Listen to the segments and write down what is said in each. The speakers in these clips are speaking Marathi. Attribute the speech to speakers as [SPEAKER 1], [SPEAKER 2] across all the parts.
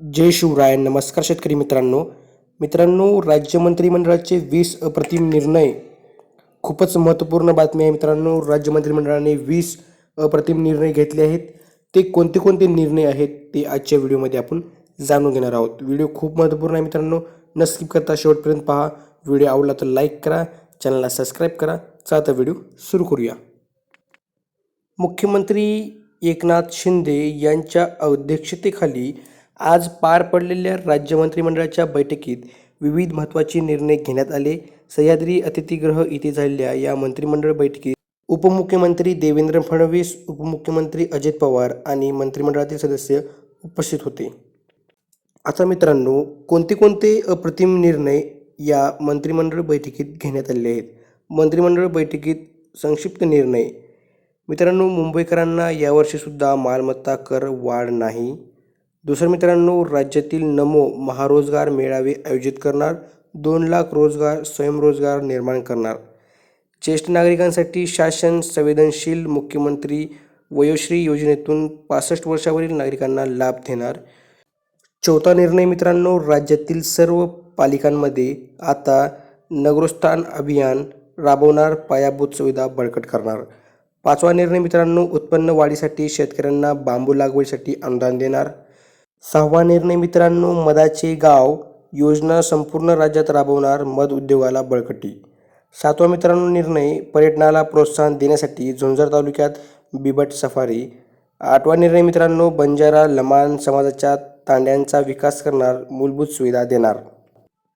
[SPEAKER 1] जय शिवराय नमस्कार शेतकरी मित्रांनो. मित्रांनो राज्य मंत्रिमंडळाचे वीस अप्रतिम निर्णय. खूपच महत्त्वपूर्ण बातमी आहे मित्रांनो. राज्य मंत्रिमंडळाने वीस अप्रतिम निर्णय घेतले आहेत. ते कोणते कोणते निर्णय आहेत ते आजच्या व्हिडिओमध्ये आपण जाणून घेणार आहोत. व्हिडिओ खूप महत्त्वपूर्ण आहे मित्रांनो. न स्किप करता शेवटपर्यंत पहा. व्हिडिओ आवडला तर लाईक करा. चॅनलला सबस्क्राईब करा. चला तर व्हिडिओ सुरू करूया. मुख्यमंत्री एकनाथ शिंदे यांच्या अध्यक्षतेखाली आज पार पडलेल्या राज्य मंत्रिमंडळाच्या बैठकीत विविध महत्त्वाचे निर्णय घेण्यात आले. सह्याद्री अतिथीगृह इथे झालेल्या या मंत्रिमंडळ बैठकीत उपमुख्यमंत्री देवेंद्र फडणवीस उपमुख्यमंत्री अजित पवार आणि मंत्रिमंडळातील सदस्य उपस्थित होते. आता मित्रांनो कोणते कोणते अप्रतिम निर्णय या मंत्रिमंडळ बैठकीत घेण्यात आलेले आहेत? मंत्रिमंडळ बैठकीत संक्षिप्त निर्णय. मित्रांनो मुंबईकरांना यावर्षीसुद्धा मालमत्ता कर वाढ नाही. दुसरं मित्रांनो राज्यातील नमो महारोजगार मेळावे आयोजित करणार दोन लाख रोजगार स्वयंरोजगार निर्माण करणार. ज्येष्ठ नागरिकांसाठी शासन संवेदनशील मुख्यमंत्री वयोश्री योजनेतून पासष्ट वर्षावरील नागरिकांना लाभ देणार. चौथा निर्णय मित्रांनो राज्यातील सर्व पालिकांमध्ये आता नगरोत्थान अभियान राबवणार पायाभूत सुविधा बळकट करणार. पाचवा निर्णय मित्रांनो उत्पन्न वाढीसाठी शेतकऱ्यांना बांबू लागवडीसाठी अनुदान देणार. सहावा निर्णय मित्रांनो मधाचे गाव योजना संपूर्ण राज्यात राबवणार मध उद्योगाला बळकटी. सातवा मित्रांनो निर्णय पर्यटनाला प्रोत्साहन देण्यासाठी झुंझर तालुक्यात बिबट सफारी. आठवा निर्णय मित्रांनो बंजारा लमान समाजाच्या तांड्यांचा विकास करणार मूलभूत सुविधा देणार.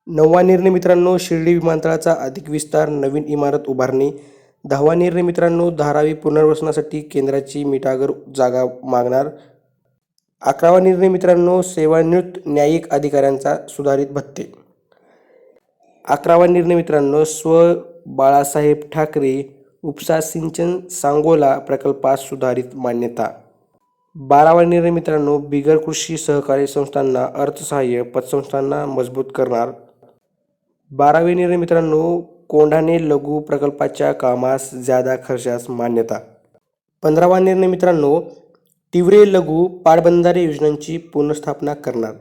[SPEAKER 1] नववा निर्णय मित्रांनो शिर्डी विमानतळाचा अधिक विस्तार नवीन इमारत उभारणी. दहावा निर्णय मित्रांनो धारावी पुनर्वसनासाठी केंद्राची मिठागर जागा मागणार. अकरावा निर्णय मित्रांनो सेवानिवृत्त न्यायिक अधिकाऱ्यांचा सुधारित भत्ते. अकरावा निर्णय मित्रांनो स्व बाळासाहेब ठाकरे उपसा सिंचन सांगोला प्रकल्पास सुधारित मान्यता. बारावा निर्णय मित्रांनो बिगर कृषी सहकारी संस्थांना अर्थसहाय्य पतसंस्थांना मजबूत करणार. बारावे निर्णय मित्रांनो कोंढाणे लघु प्रकल्पाच्या कामास ज्यादा खर्चास मान्यता. पंधरावा निर्णय मित्रांनो तिवरे लघु पाटबंधारे योजनांची पुनर्स्थापना करणार.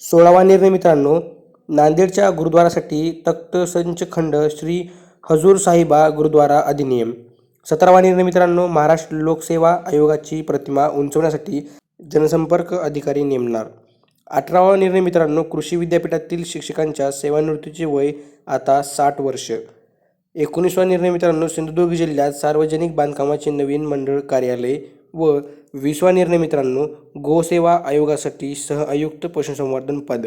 [SPEAKER 1] सोळावा निर्णय मित्रांनो नांदेडच्या गुरुद्वारासाठी तख्त संचखंड श्री हजूर साहिबा गुरुद्वारा अधिनियम. सतरावा निर्णय मित्रांनो महाराष्ट्र लोकसेवा आयोगाची प्रतिमा उंचवण्यासाठी जनसंपर्क अधिकारी नेमणार. अठरावा निर्णय मित्रांनो कृषी विद्यापीठातील शिक्षकांच्या सेवानिवृत्तीचे वय आता साठ वर्ष. एकोणीसवा निर्णय मित्रांनो सिंधुदुर्ग जिल्ह्यात सार्वजनिक बांधकामाचे नवीन मंडळ कार्यालय व वीसवा निर्णय मित्रांनो गोसेवा आयोगासाठी सहआयुक्त पशुसंवर्धन पद.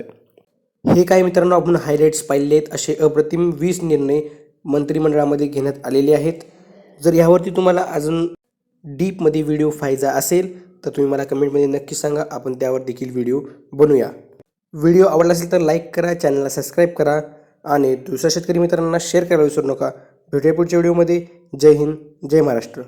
[SPEAKER 1] हे काय मित्रांनो आपण हायलाईट्स पाहिले आहेत असे अप्रतिम वीस निर्णय मंत्रिमंडळामध्ये घेण्यात आलेले आहेत. जर यावरती तुम्हाला अजून डीपमध्ये व्हिडिओ फायदा असेल तर तुम्ही मला कमेंटमध्ये नक्की सांगा आपण त्यावर देखील व्हिडिओ बनवूया. व्हिडिओ आवडला असेल तर लाईक करा चॅनलला सबस्क्राईब करा. आणि दुसऱ्या शेतकरी मित्रांना शेअर करायला विसरू नका. भेटूया पुढच्या व्हिडिओमध्ये जय हिंद जय महाराष्ट्र.